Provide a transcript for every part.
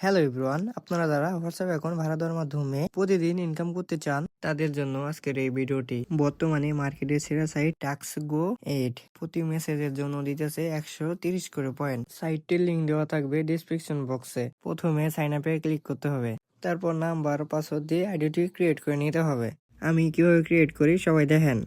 Hello everyone আপনারা যারা WhatsApp এখন ভাড়া দেওয়ার মাধ্যমে প্রতিদিন ইনকাম করতে চান, তাদের জন্য আজকের এই ভিডিওটি। বর্তমানে মার্কেটে সেরা সাইট টাক্স গো এইট প্রতি মেসেজের জন্য দিতেছে একশো তিরিশ করে পয়েন্ট সাইটটির লিঙ্ক দেওয়া থাকবে ডিসক্রিপশন বক্সে প্রথমে সাইন আপে ক্লিক করতে হবে। তারপর নাম্বার পাসওয়ার্ড দিয়ে আইডিটি ক্রিয়েট করে নিতে হবে। আমি কীভাবে ক্রিয়েট করি সবাই দেখেন।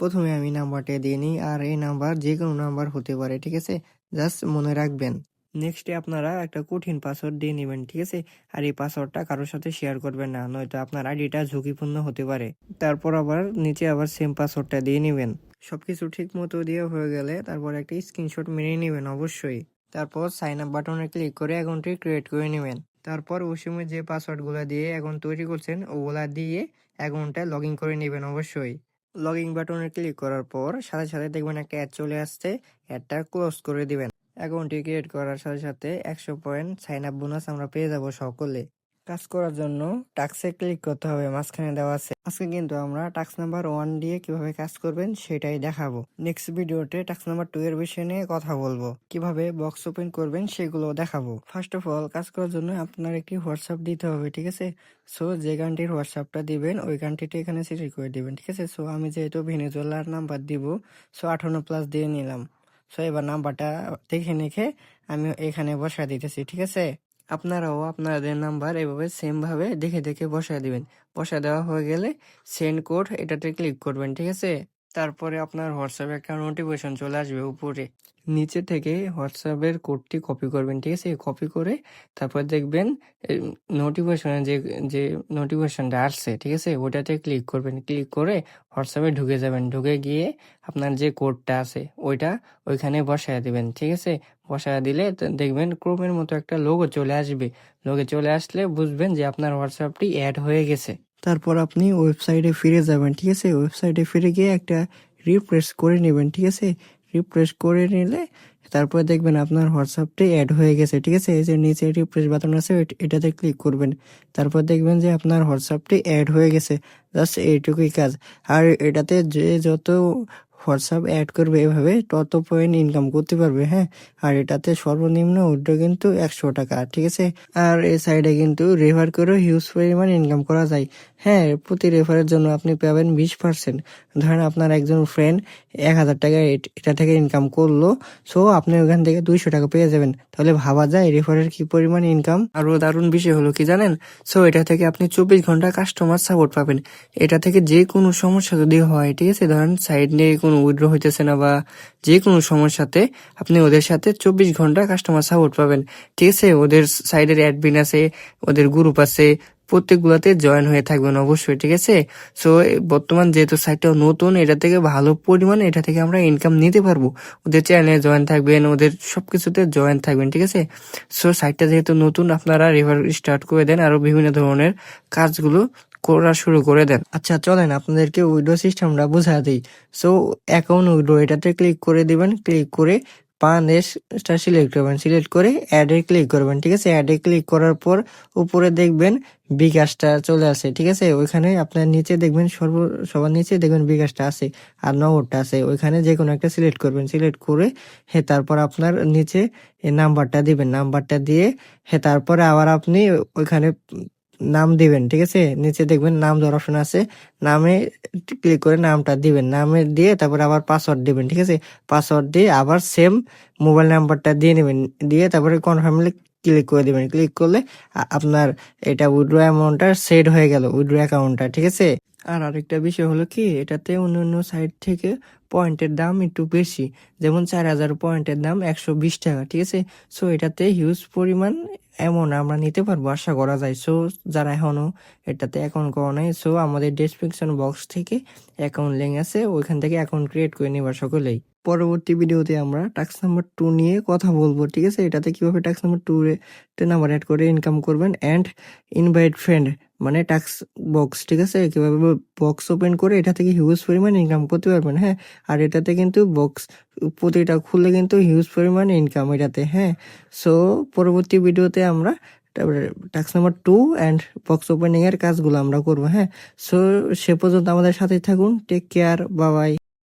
প্রথমে আমি নাম্বারটা দিয়ে নিই, আর এই নাম্বার যে কোনো নাম্বার হতে পারে, ঠিক আছে? জাস্ট মনে রাখবেন। নেক্সটে আপনারা একটা কঠিন পাসওয়ার্ড দিয়ে নেবেন, ঠিক আছে? আর এই পাসওয়ার্ডটা কারোর সাথে শেয়ার করবেন না, নয়তো আপনার আইডিটা ঝুঁকিপূর্ণ হতে পারে। তারপর আবার নিচে আবার সেম পাসওয়ার্ডটা দিয়ে নেবেন। সব কিছু ঠিক মতো দিয়ে হয়ে গেলে তারপর একটা স্ক্রিনশট মেরে নেবেন অবশ্যই। তারপর সাইন আপ বাটনে ক্লিক করে অ্যাকাউন্টটি ক্রিয়েট করে নেবেন। তারপর ওই সময় যে পাসওয়ার্ডগুলো দিয়ে অ্যাকাউন্ট তৈরি করছেন, ওগুলা দিয়ে অ্যাকাউন্টটা লগ ইন করে নেবেন অবশ্যই। লগ ইন বাটনে ক্লিক করার পর সাথে সাথে দেখবেন একটা অ্যাড চলে আসছে অ্যাডটা ক্লোজ করে দিবেন। অ্যাকাউন্টটি ক্রিয়েট করার সাথে সাথে একশো পয়েন্ট সাইন আপ বোনাস আমরা পেয়ে যাব সকলে। কাজ করার জন্য টাক্সে ক্লিক করতে হবে, মাঝখানে দেওয়া আছে। আজকে কিন্তু আমরা টাক্স নাম্বার ওয়ান দিয়ে কীভাবে কাজ করবেন সেটাই দেখাবো। নেক্সট ভিডিওতে টাক্স নাম্বার টু এর বিষয় নিয়ে কথা বলব। কীভাবে বক্স ওপেন করবেন সেগুলো দেখাবো। ফার্স্ট অফ অল, কাজ করার জন্য আপনার একটি হোয়াটসঅ্যাপ দিতে হবে, ঠিক আছে? সো, যে গানটির হোয়াটসঅ্যাপটা দিবেন, ওই গানটিটি এখানে সিলেক্ট করে দিবেন, ঠিক আছে? সো, আমি যেহেতু ভেনেজুয়েলার নাম্বার দিব, সো আঠান্ন প্লাস দিয়ে নিলাম। সো এবার নাম্বারটা দেখে নিখে আমি এখানে বসা দিতেছি, ঠিক আছে? আপনারাও আপনাদের নাম্বার এভাবে সেমভাবে দেখে দেখে বসা দিবেন। বসা দেওয়া হয়ে গেলে সেন্ড কোড এটাতে ক্লিক করবেন, ঠিক আছে? তারপরে আপনার হোয়াটসঅ্যাপে একটা নোটিফিকেশন চলে আসবে উপরে। নিচে থেকে হোয়াটসঅ্যাপের কোডটি কপি করবেন, ঠিক আছে? কপি করে তারপর দেখবেন নোটিফিকেশনে যে যে নোটিফিকেশনটা আসছে, ঠিক আছে? ওটাতে ক্লিক করবেন। ক্লিক করে হোয়াটসঅ্যাপে ঢুকে যাবেন। ঢুকে গিয়ে আপনার যে কোডটা আছে, ওইটা ওইখানে বসায় দেবেন, ঠিক আছে? বসায় দিলে দেখবেন ক্রোমের মতো একটা লোগো চলে আসবে। লোগো চলে আসলে বুঝবেন যে আপনার হোয়াটসঅ্যাপটি অ্যাড হয়ে গেছে। তারপর আপনি ওয়েবসাইটে ফিরে যাবেন, ঠিক আছে? ওয়েবসাইটে ফিরে গিয়ে একটা রিফ্রেশ করে নেবেন, ঠিক আছে? রিফ্রেশ করে নিলে তারপর দেখবেন আপনার হোয়াটসঅ্যাপটি অ্যাড হয়ে গেছে, ঠিক আছে? এই যে নিচে রিফ্রেশ বাটন আছে এটাতে ক্লিক করবেন। তারপর দেখবেন যে আপনার হোয়াটসঅ্যাপটি অ্যাড হয়ে গেছে। জাস্ট এইটুকুই কাজ। আর এটাতে যে যত হোয়াটসঅ্যাপ অ্যাড করবে এভাবে, তত পয়েন্ট ইনকাম করতে পারবে হ্যাঁ? আর এটাতে সর্বনিম্ন উইড্রো কিন্তু একশো টাকা, ঠিক আছে? আর এই সাইডে কিন্তু রেফার করেও হিউজ পরিমাণ ইনকাম করা যায়। হ্যাঁ প্রতি রেফারের জন্য আপনি পাবেন বিশ পার্সেন্ট ধরেন আপনার একজন ফ্রেন্ড এক হাজার টাকা এটা থেকে ইনকাম করল সো আপনি ওখান থেকে দুইশো টাকা পেয়ে যাবেন। তাহলে ভাবা যায় রেফারের কি পরিমাণ ইনকাম আরও দারুণ বিষয় হলো কি জানেন? সো এটা থেকে আপনি চব্বিশ ঘণ্টা কাস্টমার সাপোর্ট পাবেন। এটা থেকে যে কোনো সমস্যা যদি হয়, ঠিক আছে? ধরেন সাইড নিয়ে কোনো উইড্রো হইতেছে না বা যে কোনো সমস্যাতে আপনি ওদের সাথে চব্বিশ ঘণ্টা কাস্টমার সাপোর্ট পাবেন। ঠিক আছে? ওদের সাইডের অ্যাডমিন আছে, ওদের গ্রুপ আছে, প্রত্যেকগুলোতে জয়েন হয়ে থাকবেন অবশ্যই, ঠিক আছে? সো বর্তমান যেহেতু সাইটটা নতুন, এটা থেকে ভালো পরিমাণে এটা থেকে আমরা ইনকাম নিতে পারব। ওদের চ্যানেলে জয়েন থাকবেন, ওদের সবকিছুতে জয়েন থাকবেন, ঠিক আছে? সো সাইটটা যেহেতু নতুন, আপনারা রিভার স্টার্ট করে দেন আরও বিভিন্ন ধরনের কাজগুলো করা শুরু করে দেন। আচ্ছা চলেন, আপনাদেরকে উইডো সিস্টেমটা বুঝা দিই। সো অ্যাকাউন্ট উইডো এটাতে ক্লিক করে দিবেন। ক্লিক করে পান এসটা সিলেক্ট করবেন। সিলেক্ট করে অ্যাডে ক্লিক করবেন, ঠিক আছে? অ্যাডে ক্লিক করার পর উপরে দেখবেন বিকাশটা চলে আসে, ঠিক আছে? ওইখানে আপনার নিচে দেখবেন সর্ব, সবার নিচে দেখবেন বিকাশটা আছে আর নগরটা আছে ওইখানে যে কোনো একটা সিলেক্ট করবেন। সিলেক্ট করে হ্যাঁ তারপর আপনার নিচে নাম্বারটা দিবেন। নাম্বারটা দিয়ে হ্যাঁ তারপরে আবার আপনি ওইখানে নাম দিবেন, ঠিক আছে? নিচে দেখবেন নাম দেওয়ার অপশন আছে। নামে ক্লিক করে নামটা দিবেন। নামে দিয়ে তারপর আবার পাসওয়ার্ড দিবেন, ঠিক আছে? পাসওয়ার্ড দিয়ে আবার সেম মোবাইল নাম্বারটা দিয়ে নেবেন। দিয়ে তারপরে কনফার্মলি ক্লিক করে দিবেন। ক্লিক করলে আপনার এটা উইড্রো অ্যামাউন্টটা সেট হয়ে গেল উইড্রো অ্যাকাউন্টটা ঠিক আছে? আর আরেকটা বিষয় হলো কি? এটাতে অন্য অন্য সাইট থেকে পয়েন্টের দাম একটু বেশি। যেমন চার হাজার পয়েন্টের দাম একশো বিশ টাকা, ঠিক আছে? সো এটাতে হিউজ পরিমাণ এমন আমরা নিতে পারব, আশা করা যায়। সো যারা এখনও এটাতে অ্যাকাউন্ট করা নাই সো আমাদের ডেসক্রিপশন বক্স থেকে অ্যাকাউন্ট লিঙ্ক আছে, ওইখান থেকে অ্যাকাউন্ট ক্রিয়েট করে নেবার সকলেই। পরবর্তী ভিডিওতে আমরা টাক্স নাম্বার টু নিয়ে কথা বলব, ঠিক আছে? এটাতে কীভাবে টাক্স নাম্বার টু তে নাম্বার অ্যাড করে ইনকাম করবেন অ্যান্ড ইনভাইট ফ্রেন্ড মানে টাক্স বক্স ঠিক আছে? কীভাবে বক্স ওপেন করে এটা থেকে হিউজ পরিমাণ ইনকাম করতে পারবেন হ্যাঁ? আর এটাতে কিন্তু বক্স প্রতিটা খুললে কিন্তু হিউজ পরিমাণ ইনকাম এটাতে হ্যাঁ? সো পরবর্তী ভিডিওতে আমরা তারপরে task number two and box ওপেনিংয়ের কাজগুলো আমরা করব হ্যাঁ? সো সে পর্যন্ত আমাদের সাথেই থাকুন টেক কেয়ার বাবাই